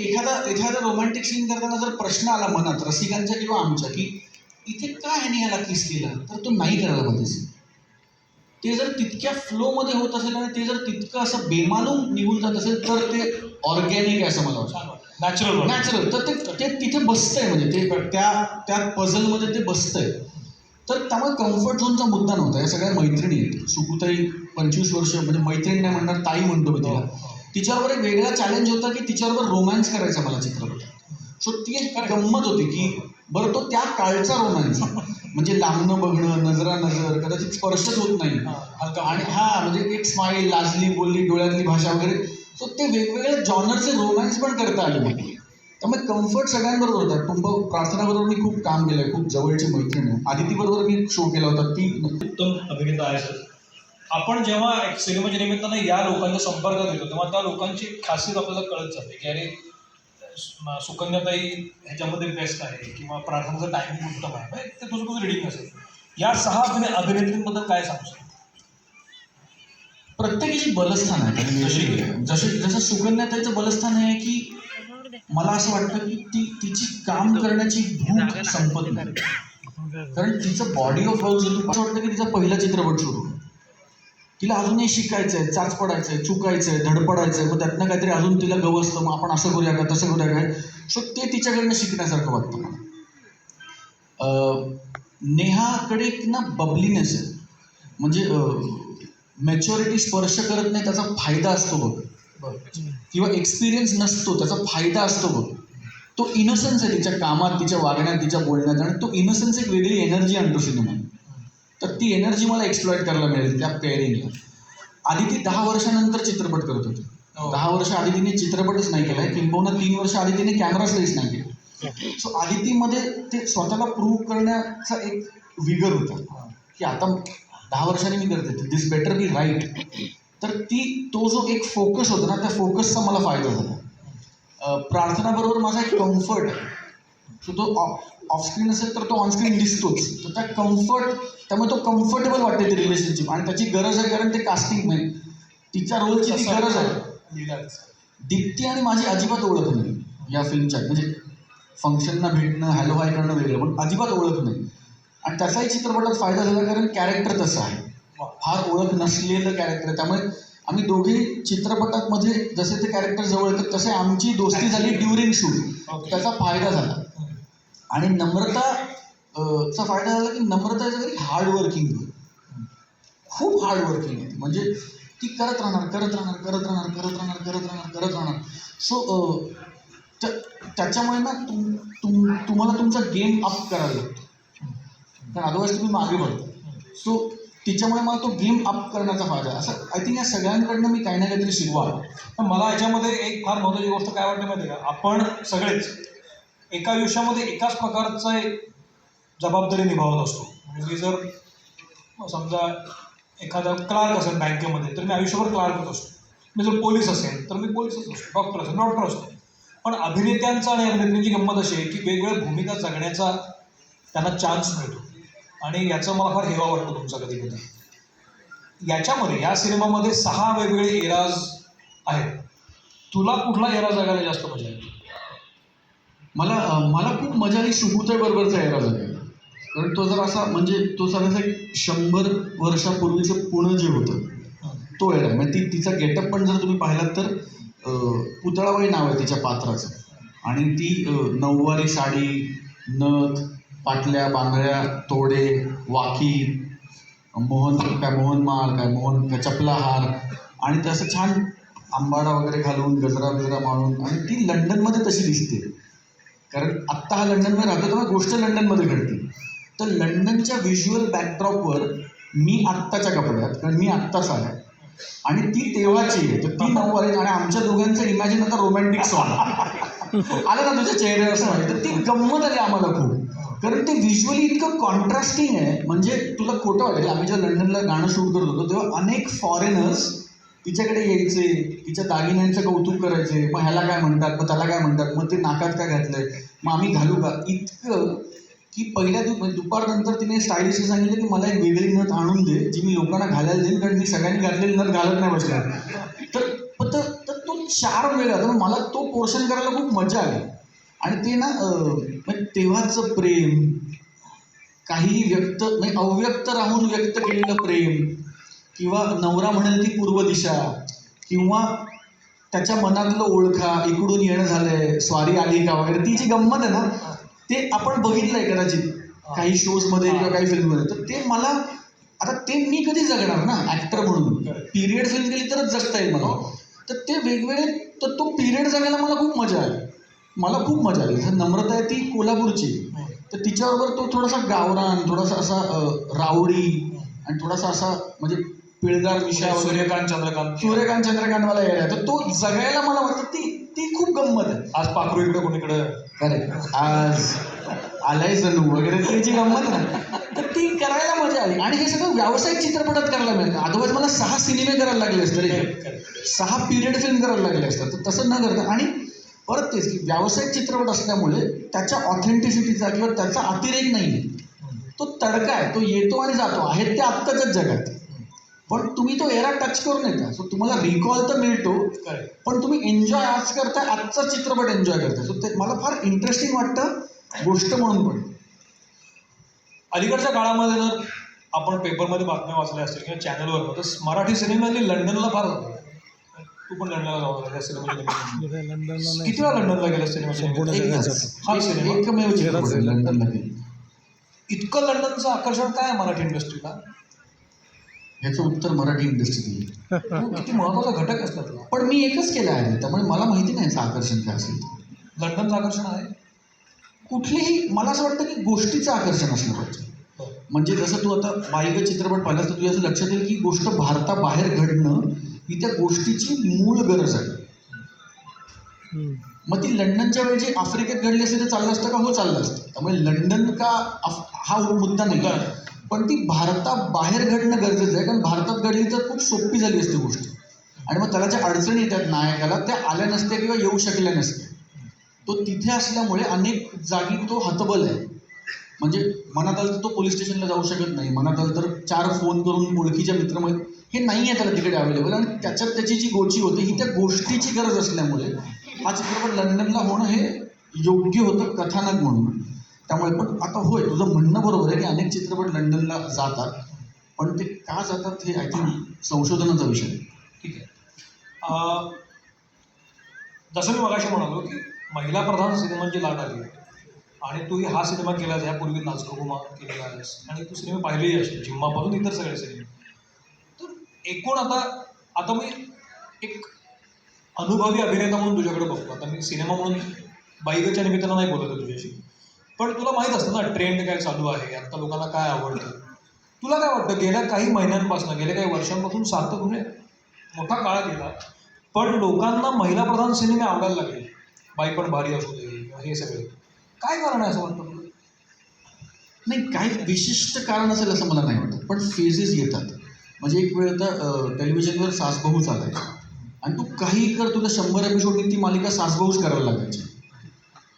एखादा एखादा romantic scene करताना जर प्रश्न आला मनात रसिकांच्या किंवा आमच्या की इथे का ह्याने ह्याला किस केला तर तो नाही करायला पाहिजे. ते जर तितक्या फ्लोमध्ये होत असेल आणि ते जर तितकं असं बेमालूम निघून जात असेल तर ते ऑर्गॅनिक आहे असं मला वाटतं. नॅचरल नॅचरल तर ते ते तिथे बसतंय म्हणजे ते त्या त्या पझलमध्ये ते बसतंय. तर त्यामुळे कम्फर्ट झोनचा मुद्दा नव्हता. या सगळ्या मैत्रिणी आहेत. सुकुताई पंचवीस वर्ष म्हणजे मैत्रीण नाही म्हणणार ताई म्हणतो मी तिला. तिच्याबरोबर एक वेगळा चॅलेंज होता की तिच्याबरोबर रोमॅन्स करायचा मला चित्रपट. सो ती एक गंमत होती की बरं तो त्या काळचा रोमॅन्स म्हणजे लांबणं बघणं नजरा नजर कदाचित स्पर्शच होत नाही. आणि हा म्हणजे एक स्माईल लाजली बोलली डोळ्यातली भाषा वगैरे. सो ते वेगवेगळ्या जॉनरचे रोमॅन्स पण करता आले मला त्यामुळे कम्फर्ट सगळ्यांबरोबर होता. कुंभ प्रार्थनाबरोबर मी खूप काम केलंय. खूप जवळची मैत्रीण आहे. आदिती बरोबर मी शो केला होता. ती उत्तम अभिनेता आहे सर आपण जेव्हा एक सिनेमाच्या निमित्तानं या लोकांच्या संपर्कात येतो तेव्हा त्या लोकांची खासियत आपल्याला कळत जाते की अरे सुकन्याताई ह्याच्यामध्ये बेस्ट आहे किंवा प्रार्थनाचं टायमिंग उत्तम आहे. म्हणजे ते तुझं तुझं रिडिंग असेल या सहा अभिने अभिनेत्रींबद्दल काय सांगू शकतो? प्रत्येकाची बलस्थान आहे जशी जसे जसं सुकन्याताईचं बलस्थान आहे की मला असं वाटतं की ती तिची काम करण्याची भूक संपत नाही. कारण तिचं बॉडी ऑफ वर्क असं वाटतं की तिचा पहिला चित्रपट सुरू. तिला अजूनही शिकायचं आहे चाच पडायचं आहे चुकायचं आहे धडपडायचं आहे मग त्यातनं काहीतरी अजून तिला गवसलं मग आपण असं करूया का तसं करूया काय सो ते तिच्याकडनं शिकण्यासारखं वाटतं मला. नेहाकडे एक ना बबलीनेस आहे. म्हणजे मॅच्युरिटी स्पर्श करत नाही त्याचा फायदा असतो बघ. किंवा एक्सपिरियन्स नसतो त्याचा फायदा असतो बघ. तो इनोसन्स आहे तिच्या कामात तिच्या वागण्यात तिच्या बोलण्यात आणि तो इनोसन्स एक वेगळी एनर्जी आणतो सिनेमात. तर ती एनर्जी मला एक्सप्लॉइट करायला मिळेल त्या पेअरिंगला आधी ती दहा वर्षानंतर चित्रपट करत होती. हो. दहा वर्ष आधी तिने चित्रपटच नाही केलाय किंबहुना तीन वर्ष आधी तिने कॅमेरा स्पेस नाही केला. सो आदितीमध्ये ते स्वतःला प्रूव्ह करण्याचा एक विगर होता. की आता दहा वर्षांनी मी करते दिस बेटर बी राईट तर ती तो जो एक फोकस होता ना त्या फोकसचा मला फायदा झाला. प्रार्थनाबरोबर माझा एक कम्फर्ट सो तो ऑफस्क्रीन असेल तर तो ऑनस्क्रीन दिसतोच. तर त्या कम्फर्ट त्यामुळे तो कम्फर्टेबल वाटते ती रिलेशनशिप आणि त्याची गरज आहे कारण ते कास्टिंग नाही तिच्या रोलची ती गरज आहे. दीप्ती आणि माझी अजिबात ओळख नाही या फिल्मच्या म्हणजे फंक्शनना भेटणं हॅलो हाय करणं वेगळं पण अजिबात ओळख नाही. आणि त्याचाही चित्रपटात फायदा झाला कारण कॅरेक्टर तसं आहे. फार ओळख नसलेलं कॅरेक्टर आहे. त्यामुळे आम्ही दोघेही चित्रपटात मध्ये जसे ते कॅरेक्टर जवळ येतात तसे आमची दोस्ती झाली ड्युरिंग शूट त्याचा फायदा झाला. आणि नम्रता चा फायदा झाला की Namrata is very hard working खूप हार्ड वर्किंग आहे. म्हणजे ती करत राहणार करत राहणार करत राहणार करत राहणार करत राहणार करत राहणार. सो त्याच्यामुळे ना तुम तुम तुम्हाला तुमचा गेम अप करायला लागतो. कारण अदरवाईज तुम्ही मागे पडतो. सो तिच्यामुळे मला तो गेम अप करण्याचा फायदा असं आय थिंक या सगळ्यांकडनं मी काही ना काहीतरी शिकवा पण मला याच्यामध्ये एक फार महत्त्वाची गोष्ट काय वाटते माहिती आहे का? आपण सगळेच एका आयुष्यामध्ये एकाच प्रकारचं एक जबाबदारी निभावत असतो. म्हणजे मी जर समजा एखादा क्लार्क असेल बँकेमध्ये तर मी आयुष्यभर क्लार्कच असतो. मी जर पोलीस असेल तर मी पोलीसच असतो डॉक्टर असेल डॉक्टर असतो. पण अभिनेत्यांचा आणि अभिनेत्यांची गंमत अशी आहे की वेगवेगळ्या भूमिका जगण्याचा त्यांना चान्स मिळतो. आणि याचं मला फार हेवा वाटतो तुमचा कधी कधी. याच्यामध्ये या सिनेमामध्ये सहा वेगवेगळे एराज आहेत. तुला कुठला एरा जगायला जास्त मजा येते? मला मला खूप मजा आली सुबुताई बरोबरचा एरा झाला कारण तो जर असा म्हणजे तो जरासा एक शंभर वर्षापूर्वीचं पुणं जे होतं तो एरा म्हणजे ती तिचा गेटअप पण जर तुम्ही पाहिलात तर पुतळाबाई नाव आहे तिच्या पात्राचं. आणि ती नऊवारी साडी नथ पाटल्या बांगड्या तोडे वाकी मोहन काय मोहनमाळ काय मोहन काय चपला हार आणि तसं छान आंबाडा वगैरे घालून गजरा बिजरा मारून आणि ती लंडनमध्ये तशी दिसते. कारण आत्ता हा लंडनमध्ये राहतो त्यामुळे गोष्ट लंडनमध्ये घडते. तर लंडनच्या व्हिज्युअल बॅकड्रॉपवर मी आत्ताच्या कपड्यात कारण मी आत्ताच आहे आणि ती तेव्हाची आहे. तर ती नऊवारी आणि आमच्या दोघांचं इमॅजिन आता रोमॅन्टिक सॉन्ग आलं ना तुझ्या चेहऱ्यावर असं माहिती तर ती गंमत आली आम्हाला खूप. कारण ते व्हिज्युअली इतकं कॉन्ट्रास्टिंग आहे. म्हणजे तुला खोटं वाटेल आम्ही जेव्हा लंडनला गाणं शूट करत होतो तेव्हा अनेक फॉरेनर्स तिच्याकडे यायचे तिच्या दागिन्यांचं कौतुक करायचे मग ह्याला काय म्हणतात मग त्याला काय म्हणतात मग ते नाकात काय घातलंय? मग आम्ही घालू का? इतकं की पहिल्या दु म्हणजे दुपारनंतर तिने स्टाईलिशने सांगितलं की मला एक वेगळी नथ आणून दे जी मी लोकांना घालायला देईन कारण मी सगळ्यांनी घातलेली नथ घालत नाही बसणार तर तर तो चार वेगळा तर मला तो पोर्शन करायला खूप मजा आली. आणि ते ना म्हणजे तेव्हाचं प्रेम काही व्यक्त म्हणजे अव्यक्त राहून व्यक्त केलेलं प्रेम किंवा नवरा म्हणेल ती पूर्व दिशा किंवा त्याच्या मनातलं ओळखा इकडून येणं झालंय स्वारी आली का वगैरे ती जी गंमत आहे ना ते आपण बघितलंय कदाचित काही शोजमध्ये किंवा काही फिल्ममध्ये. तर ते मला आता ते मी कधी जगणार ना ऍक्टर म्हणून? पिरियड फिल्म केली तरच जगता येईल मला. तर ते वेगवेगळे तर तो पिरियड जगायला मला खूप मजा आली. मला खूप मजा आली. नम्रता आहे ती कोल्हापूरची. तर तिच्याबरोबर तो थोडासा गावरान थोडासा असा रावडी आणि थोडासा असा म्हणजे पिळदार विषय वगैरे सूर्यकांत चंद्रकांत. सूर्यकांत चंद्रकांत मला यायला तर तो जगायला मला वाटतं ती ती खूप गंमत आहे. आज पाखरू इकडे कोणीकडे अरे आज आलाय जणू वगैरे ती जी गंमत ना तर ती करायला मजा आली. आणि हे सगळं व्यावसायिक चित्रपटात करायला मिळतं. अदरवाईज मला सहा सिनेमे करायला लागले असते रे. सहा पिरियड फिल्म करायला लागले असतात तर तसं न करता आणि परत तेच की व्यावसायिक चित्रपट असल्यामुळे त्याच्या ऑथेंटिसिटीचा किंवा त्याचा अतिरेक नाही तो तडका आहे. तो येतो आणि जातो. आहेत ते आत्ताच्याच जगात. पण तुम्ही तो एरा टच करून येता. सो तुम्हाला रिकॉल तर मिळतो पण तुम्ही एन्जॉय आज करताय आजचा चित्रपट एन्जॉय करताय. सो ते मला फार इंटरेस्टिंग वाटतं गोष्ट म्हणून पण. अलीकडच्या काळामध्ये जर आपण पेपरमध्ये बातम्या वाचल्या असतील किंवा चॅनलवर तर मराठी सिनेमाने लंडनला फार तू पण लंडनला जाऊ त्या नाही. किती वेळा लंडनला गेला. जातो. हा सिनेमा? एक- एकमेव लंडनला गेला. इतकं लंडनचं आकर्षण काय आहे मराठी इंडस्ट्रीला? ह्याचं उत्तर मराठी इंडस्ट्री येईल. किती महत्त्वाचा घटक असतात पण मी एकच केलं आहे त्यामुळे मला माहिती नाही याचं आकर्षण काय असेल. लंडनचं आकर्षण आहे. कुठलीही मला असं वाटतं की गोष्टीचं आकर्षण असलं पाहिजे. म्हणजे जसं तू आता बाईक चित्रपट पाहिलास तर तुझ्या असं लक्षात येईल की गोष्ट भारताबाहेर घडणं ही त्या गोष्टीची मूळ गरज आहे. मग ती लंडनच्या वेळी जी आफ्रिकेत घडली असेल ते चाललं असतं का? हो चाललं असतं. त्यामुळे लंडन का हा मुद्दा नाही. पण ती भारताबाहेर घडणं गरजेचं आहे कारण भारतात घडली तर खूप सोपी झाली असती गोष्ट. आणि मग त्याला ज्या अडचणी येतात नायकाला त्या आल्या नसत्या किंवा येऊ शकल्या नसत्या. तो तिथे असल्यामुळे अनेक जागी तो हतबल आहे. म्हणजे मनात आलं तर तो पोलीस स्टेशनला जाऊ शकत नाही मनात आलं तर चार फोन करून ओळखीच्या मित्रमैत्री हे नाही आहे त्याला तिकडे अवेलेबल आणि त्याच्यात त्याची जी गोची होते ही त्या गोष्टीची गरज असल्यामुळे हा चित्रपट लंडनला होणं हे योग्य होतं कथानक म्हणून. त्यामुळे पण आता होय तुझं म्हणणं बरोबर आहे की अनेक चित्रपट लंडनला जातात पण ते का जातात हे आय थिंक संशोधनाचा विषय आहे. ठीक आहे. जसं मी मगाशी म्हणालो की महिला प्रधान सिनेमांची लाट आली आहे. आणि तूही हा सिनेमा केला ह्यापूर्वी नाचकोमा केलेला आहेस. आणि तू सिनेमे पाहिलेही असतो जिम्मापासून इतर सगळे सिनेमे. तर एकूण आता आता मी एक अनुभवी अभिनेता म्हणून तुझ्याकडे बघतो. आता मी सिनेमा म्हणून बाईकच्या निमित्तानं नाही बोलत तुझ्याशी. पण तुला माहीत असतं ना ट्रेंड काय चालू आहे आता लोकांना काय आवडतं? तुला काय वाटतं गेल्या काही महिन्यांपासून गेल्या काही वर्षांपासून सार्थक म्हणजे मोठा काळ गेला पण लोकांना महिला प्रधान सिनेमे आवडायला लागले. बाई पण भारी असू दे किंवा हे सगळे. काय कारण आहे असं वाटतं तुला? नाही काही विशिष्ट कारण असेल असं मला नाही वाटत पण फेजेस येतात. म्हणजे एक वेळ तर टेलिव्हिजनवर सासबहू चालायचं. आणि तू काही कर तुला शंभर एपिसोड ती मालिका सासबहूच करायला लागायची.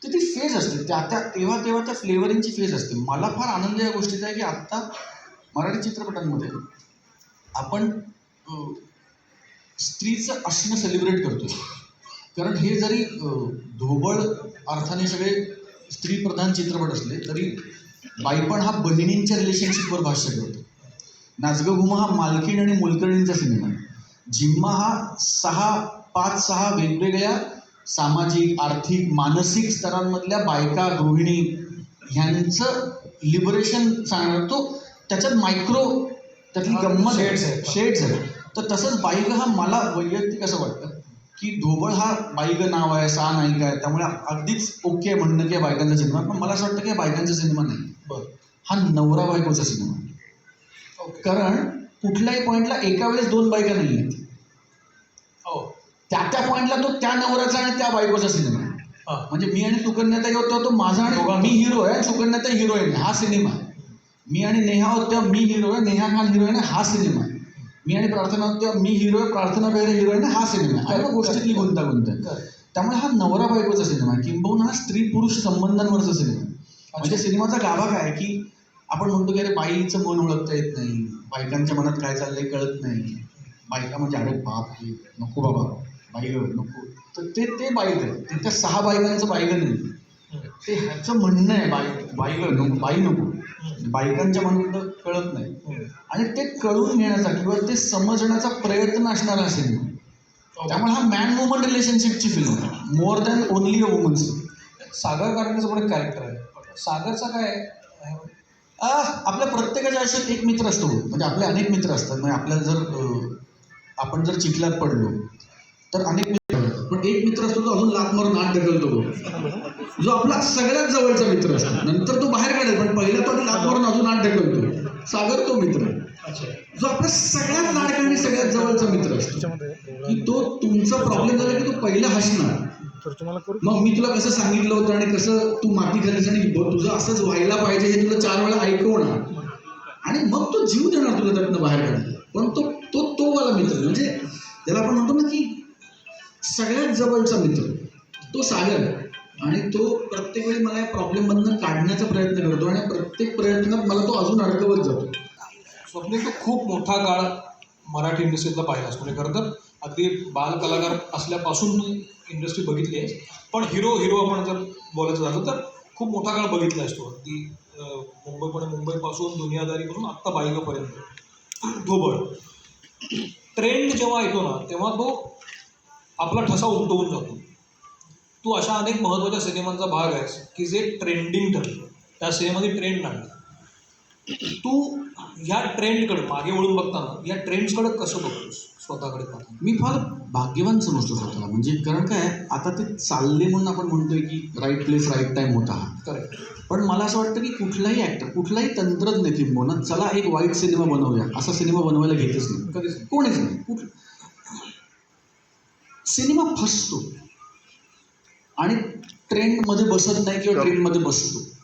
तर ती फेज असते. त्या त्या तेव्हा तेव्हा त्या फ्लेवरिंगची फेज असते. मला फार आनंद या गोष्टीचा आहे की आत्ता मराठी चित्रपटांमध्ये आपण स्त्रीचं असणं सेलिब्रेट करतोय. कारण हे जरी धोबळ ढोबळ अर्थाने सगळे स्त्रीप्रधान चित्रपट असले तरी बाईपण हा बहिणींच्या रिलेशनशिपवर भाष्य करतो. नाचगं हा मालकीण आणि मोलकर्णींचा सिनेमा आहे. जिम्मा हा सहा पाच सहा वेगवेगळ्या सामाजिक आर्थिक मानसिक स्तरांमधल्या बायका गृहिणी ह्यांचं लिबरेशन सांगणार तो त्याच्यात मायक्रो त्यातली गंमत shades आहेत. शेड्स आहे तर तसंच बाईग हा मला वैयक्तिक असं वाटतं की ढोबळ हा बाईग नाव आहे सा नायिका आहे त्यामुळे अगदीच ओके म्हणणं की बायकांचा सिनेमा पण मला असं वाटतं की बायकांचा सिनेमा नाही. बरं. हा नवरा बायकोचा सिनेमा आहे. ओके. कारण कुठल्याही पॉईंटला एका वेळेस दोन बायका नाही आहेत हो. त्या त्या पॉईंटला तो त्या नवऱ्याचा आणि त्या बायकोचा सिनेमा आहे. म्हणजे मी आणि सुकन्याता येतो तेव्हा तो माझा आणि. मी हिरो आहे सुकन्याता हिरोईन हा सिनेमा आहे. मी आणि नेहा होत तेव्हा मी हिरो आहे नेहा खान हिरोईन हा सिनेमा आहे. मी आणि प्रार्थना होत तेव्हा मी हिरो आहे प्रार्थना बेहरे हिरोईन हा सिनेमा आहे. मग गोष्टीतली गुंतागुंत आहे. त्यामुळे हा नवरा बायकोचा सिनेमा आहे. किंबहुना हा स्त्री पुरुष संबंधांवरचा सिनेमा आहे. म्हणजे सिनेमाचा गाभा काय की आपण म्हणतो की अरे बाईचं मन ओळखता येत नाही. बायकांच्या मनात काय चाललंय कळत नाही. बायका म्हणजे अरे बाप नको बाबा. बायगण नको. तर ते ते बायगण ते त्या सहा बायकांचं बायगण नाही. ते ह्याचं म्हणणं आहे बाय बायगण नको बाई नको. बायकांच्या म्हणणं कळत नाही. आणि ते कळून घेण्याचा किंवा ते समजण्याचा प्रयत्न असणारा असेल. त्यामुळे हा मॅन वुमन रिलेशनशिपची फिल्म आहे more than only a woman's Sagar कारंडेचं पण एक कॅरेक्टर आहे. सागरचा काय आपल्या प्रत्येकाच्या आयुष्यात एक मित्र असतो. म्हणजे आपले अनेक मित्र असतात. म्हणजे आपल्याला जर आपण जर चिखलात पडलो तर अनेक मित्र. पण एक मित्र असतो तो अजून लात मारून आत ढकलतो. जो आपला सगळ्यात जवळचा मित्र असतो. नंतर तो बाहेर काढेल पण पहिला तो आधी लात मारून अजून आत ढकलतो. सागर तो मित्र जो आपला सगळ्यात आणि सगळ्यात जवळचा मित्र असतो. की तो तुमचा प्रॉब्लेम झाला की तो पहिला हसणार. मग मी तुला कसं सांगितलं होतं आणि कसं तू माती ब- तुझं असंच व्हायला पाहिजे हे तुला चार वेळा ऐकवणार. आणि मग तो जीव देणार तुला त्यातनं बाहेर काढायला. पण तो तो तो वाला मित्र. म्हणजे त्याला आपण म्हणतो ना की सगळ्यात जवळचा मित्र. तो सागर. आणि तो प्रत्येक वेळी मला या प्रॉब्लेममधनं काढण्याचा प्रयत्न करतो आणि प्रत्येक प्रयत्नात मला तो अजून अडकवत जातो. स्वप्नील तो खूप मोठा काळ मराठी इंडस्ट्रीतला पाहिलास म्हणजे खरं तर अगदी बाल कलाकार असल्यापासून इंडस्ट्री बघितली आहेस पण हिरो हिरो आपण जर बोलायचं झालं तर खूप मोठा काळ बघितला असतो. अगदी मुंबई पुणे मुंबईपासून दुनियादारीपासून आत्ता बायगापर्यंत ढोबळ ट्रेंड जेव्हा येतो ना तेव्हा तो आपला ठसा उमटवून जातो. तू अशा अनेक महत्त्वाच्या सिनेमांचा भाग आहेस की जे ट्रेंडिंग ठरलं. त्या सिनेमामध्ये ट्रेंड लागला तू ह्या ट्रेंडकडे मागे वळून बघताना या ट्रेंड्सकडे कसं बघतोस? स्वतःकडे पाहताना. मी फार भाग्यवान समजतो स्वतःला. म्हणजे कारण काय? आता ते चालले म्हणून आपण म्हणतोय की राईट प्लेस राईट टाईम होता हा करेक्ट पण मला असं वाटतं की कुठलाही ॲक्टर कुठलाही तंत्रज्ञ किंबहुना चला एक वाईट सिनेमा बनवूया. असा सिनेमा बनवायला घेतच नाही. कधीच. कोणीच नाही. कुठ सिनेमा फसतो. आणि ट्रेंडमध्ये बसत नाही किंवा ट्रेंडमध्ये बसतो.